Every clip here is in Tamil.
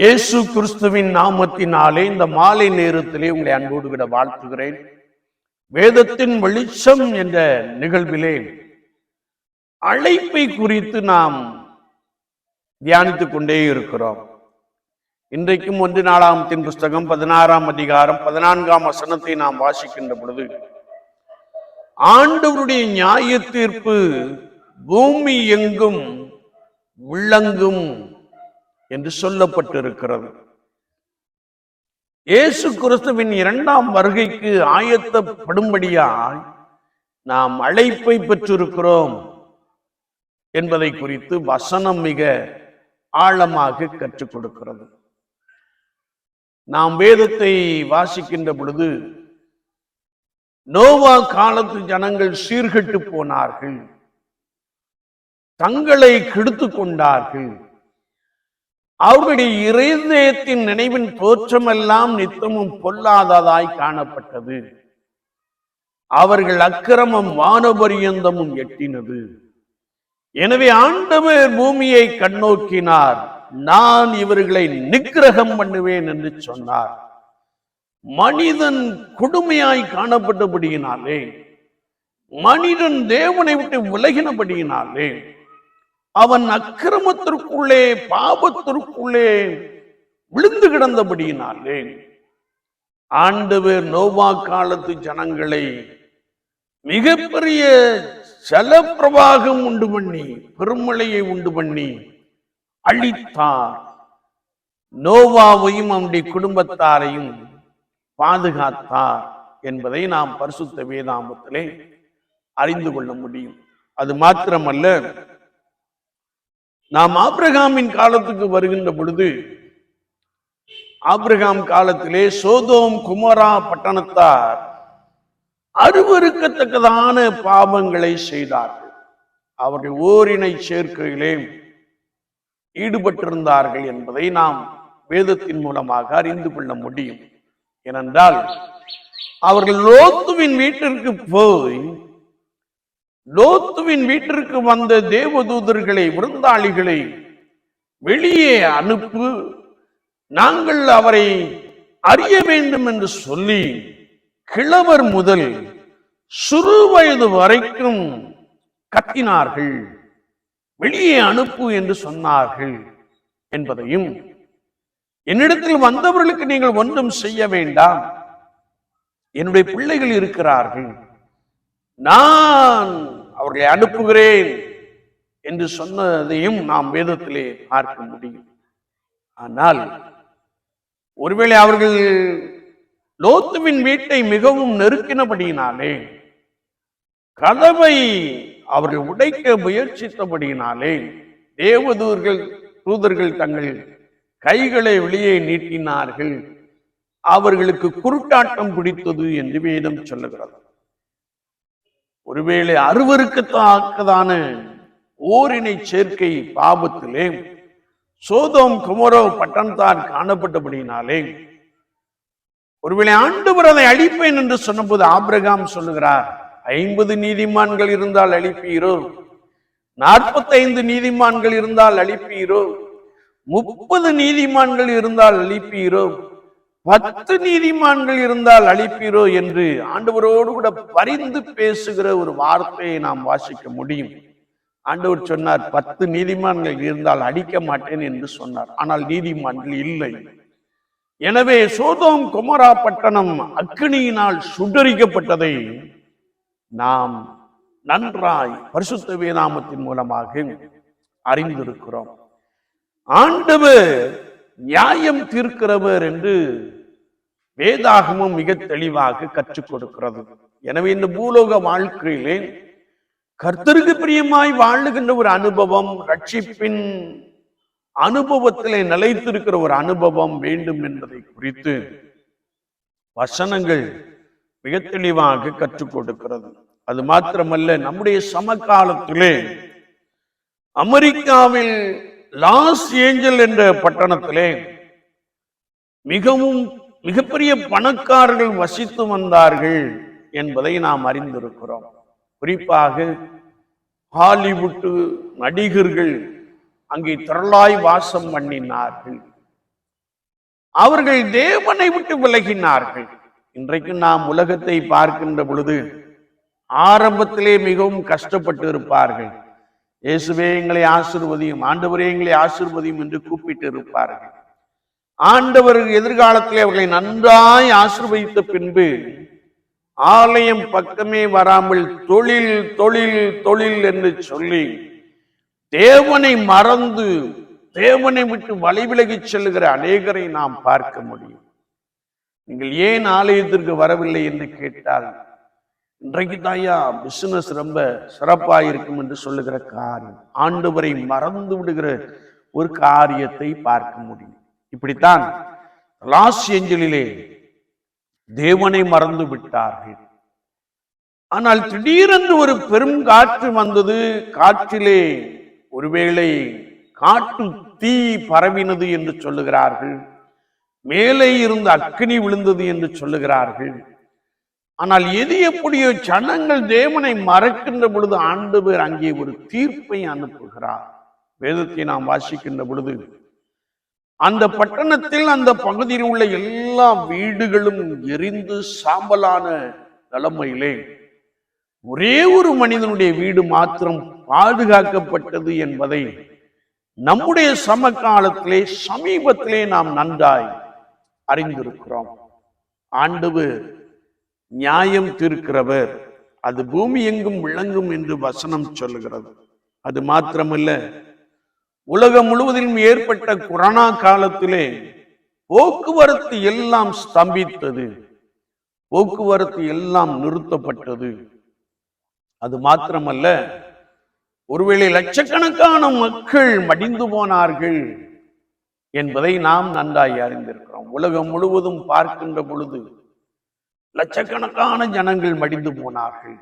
இயேசு கிறிஸ்துவின் நாமத்தினாலே இந்த மாலை நேரத்திலே உங்களை அன்போடு விட வாழ்த்துகிறேன். வேதத்தின் வெளிச்சம் என்ற நிகழ்விலே அழைப்பை குறித்து நாம் தியானித்துக் கொண்டே இருக்கிறோம். இன்றைக்கும் ஒன்று நாளாமத்தின் புஸ்தகம் பதினாறாம் அதிகாரம் பதினான்காம் வசனத்தை நாம் வாசிக்கின்ற பொழுது ஆண்டவருடைய நியாய தீர்ப்பு பூமி எங்கும் விளங்கும். என்று சொல்லப்பட்டிருக்கிறது. இயேசு கிறிஸ்துவின் இரண்டாம் வருகைக்கு ஆயத்தப்படும்படியாய் நாம் அழைப்பை பெற்றிருக்கிறோம் என்பதை குறித்து வசனம் மிக ஆழமாக கற்றுக் கொடுக்கிறது. நாம் வேதத்தை வாசிக்கின்ற பொழுது நோவா காலத்து ஜனங்கள் சீர்கெட்டு போனார்கள். தங்களை கெடுத்து கொண்டார்கள். அவருடைய இருதயத்தின் நினைவின் தோற்றமெல்லாம் நித்தமும் பொல்லாததாய் காணப்பட்டது. அவர்கள் அக்கிரமம் வானபரியந்தமும் எட்டினது. எனவே ஆண்டவர் பூமியை கண்ணோக்கினார். நான் இவர்களை நிக்கிரகம் பண்ணுவேன் என்று சொன்னார். மனிதன் கொடுமையாய் காணப்பட்டபடியினாலே மனிதன் தேவனை விட்டு விலகினபடியினாலே அவன் அக்கிரமத்திற்குள்ளே பாபத்திற்குள்ளே விழுந்து கிடந்தபடியினாலே ஆண்டவர் நோவா காலத்து ஜனங்களை மிகப்பெரிய ஜலப்பிரவாகம் உண்டு பண்ணி பெருமழையை உண்டு பண்ணி அழித்தார். நோவாவையும் அவனுடைய குடும்பத்தாரையும் பாதுகாத்தார் என்பதை நாம் பரிசுத்த வேதாமத்திலே அறிந்து கொள்ள முடியும். அது மாத்திரமல்ல நாம் ஆப்ரகாமின் காலத்துக்கு வருகின்ற பொழுது ஆப்ரகாம் காலத்திலே சோதோம் குமரா பட்டணத்தார் அருவருக்கத்தக்கதான பாவங்களை செய்தார்கள். அவர்கள் ஓரினை சேர்க்கையிலே ஈடுபட்டிருந்தார்கள் என்பதை நாம் வேதத்தின் மூலமாக அறிந்து கொள்ள முடியும். ஏனென்றால் அவர்கள் லோத்துவின் வீட்டிற்கு போய் லோத்துவின் வீட்டிற்கு வந்த தேவதூதர்களை விருந்தாளிகளை வெளியே அனுப்பு நாங்கள் அவரை அறிய வேண்டும் என்று சொல்லி கிழவர் முதல் சிறு வயது வரைக்கும் கத்தினார்கள். வெளியே அனுப்பு என்று சொன்னார்கள் என்பதையும் என்னிடத்தில் வந்தவர்களுக்கு நீங்கள் ஒன்றும் செய்ய வேண்டாம். என்னுடைய பிள்ளைகள் இருக்கிறார்கள். நான் அவர்களை அனுப்புகிறேன் என்று சொன்னதையும் நாம் வேதத்திலே பார்க்க முடியும். ஆனால் ஒருவேளை அவர்கள் லோத்துவின் வீட்டை மிகவும் நெருக்கினபடியினாலே கதவை அவர்கள் உடைக்க முயற்சித்தபடியினாலே தேவதூர்கள் தூதர்கள் தங்கள் கைகளை வெளியே நீட்டினார்கள். அவர்களுக்கு குருட்டாட்டம் பிடித்தது என்று வேதம் சொல்லுகிறது. ஒருவேளை அருவருக்கத்தாக்கதான ஓரினை சேர்க்கை பாபத்திலே சோதோம் குமரோ பட்டணத்தார் காணப்பட்டபடியினாலே ஒருவேளை ஆண்டவர் அதை அழிப்பேன் என்று சொன்னபோது ஆபிரகாம் சொல்லுகிறார் ஐம்பது நீதிமான்கள் இருந்தால் அழிப்பீரோ? நாற்பத்தைந்து நீதிமான்கள் இருந்தால் அழிப்பீரோ? முப்பது நீதிமான்கள் இருந்தால் அழிப்பீரோ? பத்து நீதிமான்கள் இருந்தால் அழிப்பீரோ என்று ஆண்டவரோடு கூட பரிந்து பேசுகிற ஒரு வார்த்தையை நாம் வாசிக்க முடியும். ஆண்டவர் சொன்னார் பத்து நீதிமான்கள் இருந்தால் அடிக்க மாட்டேன் என்று சொன்னார். ஆனால் நீதிமான்கள் இல்லை. எனவே சோதோம் குமரா பட்டணம் அக்னியினால் சுடரிக்கப்பட்டதை நாம் நன்றாய் பரிசுத்த வேதாமத்தின் மூலமாக அறிந்திருக்கிறோம். ஆண்டவர் நியாயம் தீர்க்கிறவர் என்று வேதாகமும் மிக தெளிவாக கற்றுக் கொடுக்கிறது. எனவே இந்த பூலோக வாழ்க்கையிலே கர்த்தருக்கு பிரியமாய் வாழுகின்ற ஒரு அனுபவம் ரட்சிப்பின் அனுபவத்திலே நிலைத்திருக்கிற ஒரு அனுபவம் வேண்டும் என்பதை குறித்து வசனங்கள் மிக தெளிவாக கற்றுக் கொடுக்கிறது. அது மாத்திரமல்ல நம்முடைய சமகாலத்திலே அமெரிக்காவில் லாஸ் ஏஞ்சல் என்ற பட்டணத்திலே மிகவும் மிகப்பெரிய பணக்காரர்கள் வசித்து வந்தார்கள் என்பதை நாம் அறிந்திருக்கிறோம். குறிப்பாக ஹாலிவுட்டு நடிகர்கள் அங்கே திரளாய் வாசம் பண்ணினார்கள். அவர்கள் தேவனை விட்டு விலகினார்கள். இன்றைக்கு நாம் உலகத்தை பார்க்கின்ற பொழுது ஆரம்பத்திலே மிகவும் கஷ்டப்பட்டு இருப்பார்கள். இயேசுவே எங்களை ஆசிர்வதியும் ஆண்டவரே எங்களை ஆசிர்வதியும் என்று கூப்பிட்டு இருப்பார்கள். ஆண்டவர் எதிர்காலத்திலே அவர்களை நன்றாய் ஆசிர்வதித்த பின்பு ஆலயம் பக்கமே வராமல் தொழில் தொழில் தொழில் என்று சொல்லி தேவனை மறந்து தேவனை விட்டு வழிவிலகி செல்லுகிற அநேகரை நாம் பார்க்க முடியும். நீங்கள் ஏன் ஆலயத்திற்கு வரவில்லை என்று கேட்டால் இன்றைக்கு தாயா பிசினஸ் ரொம்ப சிறப்பாக இருக்கும் என்று சொல்லுகிற காரியம் ஆண்டவரை மறந்து விடுகிற ஒரு காரியத்தை பார்க்க முடியும். இப்படித்தான் லாஸ் ஏஞ்சலிலே தேவனை மறந்து விட்டார்கள். ஆனால் திடீரென்று ஒரு பெரும் காற்று வந்தது. காற்றிலே ஒருவேளை காட்டு தீ பரவினது என்று சொல்லுகிறார்கள். மேலே இருந்து அக்கினி விழுந்தது என்று சொல்லுகிறார்கள். ஆனால் எது எப்படியோ ஜனங்கள் தேவனை மறக்கின்ற பொழுது ஆண்டவர் அங்கே ஒரு தீர்ப்பை அனுப்புகிறார். வேதத்தை நாம் வாசிக்கின்ற பொழுது அந்த பட்டணத்தில் அந்த பகுதியில் உள்ள எல்லா வீடுகளும் எரிந்து சாம்பலான நிலைமையிலே ஒரே ஒரு மனிதனுடைய வீடு மாத்திரம் பாதுகாக்கப்பட்டது என்பதை நம்முடைய சமகாலத்திலே சமீபத்திலே நாம் நன்றாய் அறிந்திருக்கிறோம். ஆண்டவர் நியாயம் தீர்க்கிறவர். அது பூமி எங்கும் விளங்கும் என்று வசனம் சொல்லுகிறது. அது மாத்திரமல்ல உலகம் முழுவதிலும் ஏற்பட்ட கொரோனா காலத்திலே போக்குவரத்து எல்லாம் ஸ்தம்பித்தது. போக்குவரத்து எல்லாம் நிறுத்தப்பட்டது. அது மாத்திரமல்ல ஒருவேளை லட்சக்கணக்கான மக்கள் மடிந்து போனார்கள் என்பதை நாம் நன்றாய் அறிந்திருக்கிறோம். உலகம் முழுவதும் பார்க்கின்ற பொழுது லட்சக்கணக்கான ஜனங்கள் மடிந்து போனார்கள்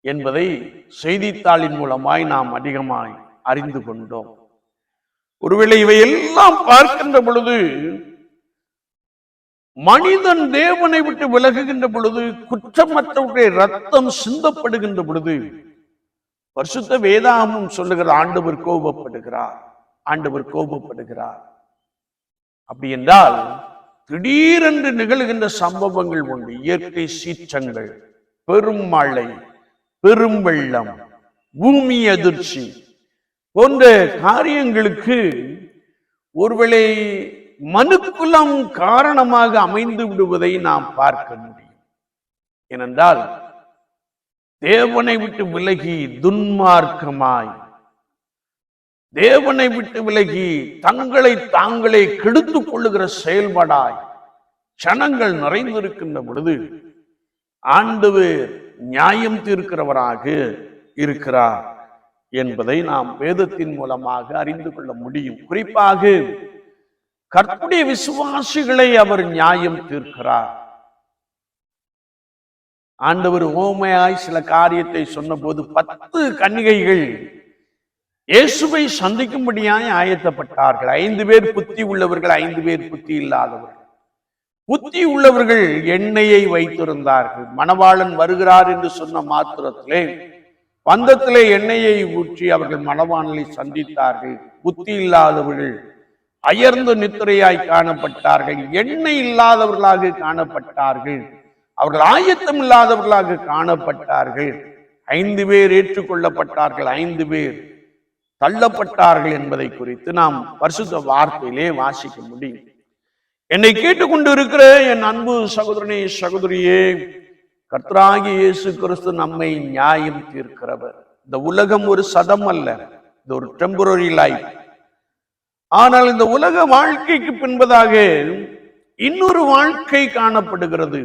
என்பதை செய்தித்தாளின் மூலமாய் நாம் அதிகமாய் அறிந்து கொண்டோம். ஒருவேளை இவை எல்லாம் பார்க்கின்ற பொழுது மனிதன் தேவனை விட்டு விலகுகின்ற பொழுது குற்றமற்றவருடைய ரத்தம் சிந்தப்படுகின்ற பொழுது பரிசுத்த வேதாகமும் சொல்லுகிற ஆண்டவர் கோபப்படுகிறார் ஆண்டவர் கோபப்படுகிறார். அப்படி என்றால் திடீரென்று நிகழ்கின்ற சம்பவங்கள் உண்டு. இயற்கை சீற்றங்கள் பெரும் மழை பெரும் வெள்ளம் பூமி அதிர்ச்சி போன்ற காரியங்களுக்கு ஒருவேளை மனுக்குலம் காரணமாக அமைந்து விடுவதை நாம் பார்க்க முடியும். ஏனென்றால் தேவனை விட்டு விலகி துன்மார்க்கமாய் தேவனை விட்டு விலகி தங்களை தாங்களே கெடுத்துக் கொள்ளுகிற செயல்பாடாய் க்ஷணங்கள் நிறைந்திருக்கின்ற பொழுது ஆண்டவர் நியாயம் தீர்க்கிறவராக இருக்கிறார். என்பதை நாம் வேதத்தின் மூலமாக அறிந்து கொள்ள முடியும். குறிப்பாக கற்புடைய விசுவாசிகளை அவர் நியாயம் தீர்க்கிறார். ஆண்டவர் ஓமையாய் சில காரியத்தை சொன்னபோது பத்து கன்னிகைகள் இயேசுவை சந்திக்கும்படியாய் ஆயத்தப்பட்டார்கள். ஐந்து பேர் புத்தி உள்ளவர்கள் ஐந்து பேர் புத்தி இல்லாதவர்கள். புத்தி உள்ளவர்கள் எண்ணெயை வைத்திருந்தார்கள். மணவாளன் வருகிறார் என்று சொன்ன மாத்திரத்திலே பந்தத்திலே எண்ணெயை ஊற்றி அவர்கள் மணவாளனை சந்தித்தார்கள். புத்தி இல்லாதவர்கள் அயர்ந்து நித்திரையாய் காணப்பட்டார்கள். எண்ணெய் இல்லாதவர்களாக காணப்பட்டார்கள். அவர்கள் ஆயத்தம் இல்லாதவர்களாக காணப்பட்டார்கள். ஐந்து பேர் ஏற்றுக்கொள்ளப்பட்டார்கள். ஐந்து பேர் தள்ளப்பட்டார்கள் என்பதை குறித்து நாம் பரிசுத்த வார்த்தையிலே வாசிக்க முடியும். என்னை கேட்டுக்கொண்டு இருக்கிற என் அன்பு சகோதரனே சகோதரியே கர்த்தராகி இயேசு கிறிஸ்து நம்மை நியாயம் தீர்க்கிறவர். இந்த உலகம் ஒரு சதம் அல்ல இது ஒரு டெம்பரரி லைஃப் ஆனால் இந்த உலக வாழ்க்கைக்கு பின்பதாக இன்னொரு வாழ்க்கை காணப்படுகிறது.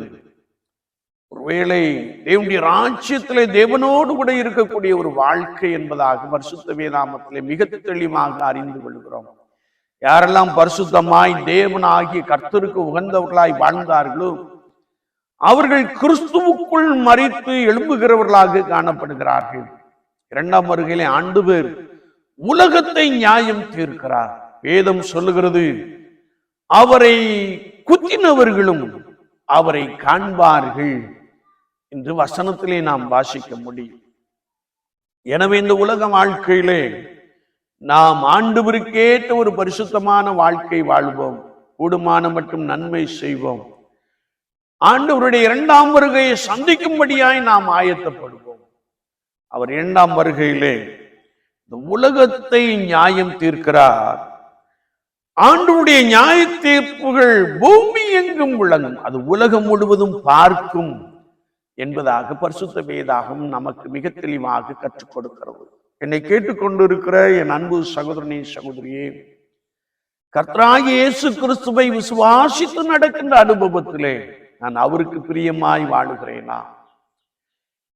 ஒருவேளை தேவனுடைய ராஜ்யத்திலே தேவனோடு கூட இருக்கக்கூடிய ஒரு வாழ்க்கை என்பதாக பரிசுத்த வேதாமத்திலே மிக தெளிவாக அறிந்து கொள்கிறோம். யாரெல்லாம் பரிசுத்தமாய் தேவன் ஆகிய கர்த்தருக்கு உகந்தவர்களாய் வாழ்ந்தார்களோ அவர்கள் கிறிஸ்துவுக்குள் மறித்து எழும்புகிறவர்களாக காணப்படுகிறார்கள். இரண்டாம் வருகையிலே ஆண்டு பேர் உலகத்தை நியாயம் தீர்க்கிறார். வேதம் சொல்லுகிறது அவரை குத்தினவர்களும் அவரை காண்பார்கள் என்று வசனத்திலே நாம் வாசிக்க முடியும். எனவே இந்த உலக வாழ்க்கையிலே நாம் ஆண்டுவருக்கேற்ற ஒரு பரிசுத்தமான வாழ்க்கை வாழ்வோம். கூடுமான மட்டும் நன்மை செய்வோம். ஆண்டவருடைய இரண்டாம் வருகையை சந்திக்கும்படியாய் நாம் ஆயத்தப்படுவோம். அவர் இரண்டாம் வருகையிலே இந்த உலகத்தை நியாயம் தீர்க்கிறார். ஆண்டவருடைய நியாய தீர்ப்புகள் பூமி எங்கும் விளங்கும். அது உலகம் முழுவதும் பார்க்கும் என்பதாக பரிசுத்த வேதாகம் நமக்கு மிக தெளிவாக கற்றுக் கொடுக்கிறது. என்னை கேட்டுக்கொண்டிருக்கிற என் அன்பு சகோதரனே சகோதரியே கர்த்தராகிய இயேசு கிறிஸ்துவை விசுவாசித்து நடக்கின்ற அனுபவத்திலே நான் அவருக்கு பிரியமாய் வாழுகிறேனா?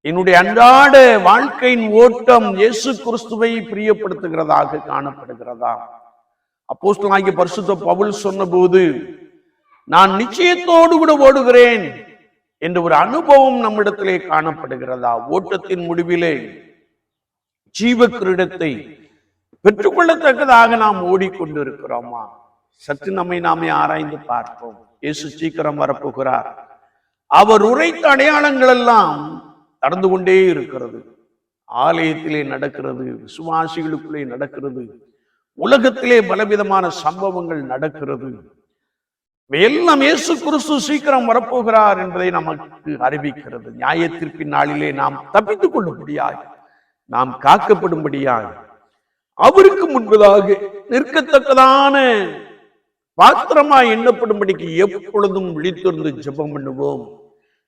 என்னுடைய அன்றாட வாழ்க்கையின் ஓட்டம் இயேசு கிறிஸ்துவை பிரியப்படுத்துகிறதாக காணப்படுகிறதா? அப்போஸ்தலனாகிய பரிசுத்த பவுல் சொன்னபோது நான் நிச்சயத்தோடு கூட ஓடுகிறேன் என்ற ஒரு அனுபவம் நம்மிடத்திலே காணப்படுகிறதா? ஓட்டத்தின் முடிவிலே ஜீவ கிரீடத்தை பெற்றுக்கொள்ளத்தக்கதாக நாம் ஓடிக்கொண்டிருக்கிறோமா? சற்று நம்மை நாமே ஆராய்ந்து பார்ப்போம். இயேசு சீக்கிரம் வரப்போகிறார். அவர் உரைத்த அடையாளங்கள் எல்லாம் நடந்து கொண்டே இருக்கிறது. ஆலயத்திலே நடக்கிறது விசுவாசிகளுக்குள்ளே நடக்கிறது உலகத்திலே பலவிதமான சம்பவங்கள் நடக்கிறது. எல்லாம் இயேசு கிறிஸ்து சீக்கிரம் வரப்போகிறார் என்பதை நமக்கு அறிவிக்கிறது. நியாயத்திற்பின் நாளிலே நாம் தப்பித்துக் கொள்ளும்படியாய் நாம் காக்கப்படும்படியாய் அவருக்கு முன்பதாக நிற்கத்தக்கதான பாத்திரமாய் எண்ணப்படும்படிக்கு எப்பொழுதும் விழித்திருந்து ஜெபம் பண்ணுவோம்.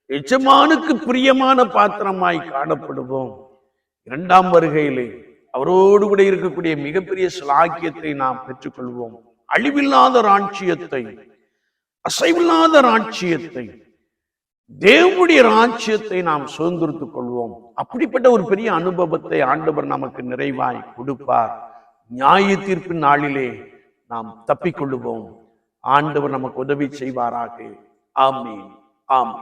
எஜமானுக்கு பிரியமான பாத்திரமாய் காணப்படுவோம். இரண்டாம் வருகையிலே அவரோடு கூட இருக்கக்கூடிய மிகப்பெரிய சிலாக்கியத்தை நாம் பெற்றுக்கொள்வோம். அழிவில்லாத ராட்சியத்தை அசைவில்லாத ராட்சியத்தை தேவனுடைய ராஜ்யத்தை நாம் சுதந்திரத்துக் கொள்வோம். அப்படிப்பட்ட ஒரு பெரிய அனுபவத்தை ஆண்டவர் நமக்கு நிறைவாய் கொடுப்பார். நியாய தீர்ப்பின் நாளிலே நாம் தப்பிக்கொள்ளுவோம். ஆண்டவர் நமக்கு உதவி செய்வாராக. ஆமீன். ஆமீன்.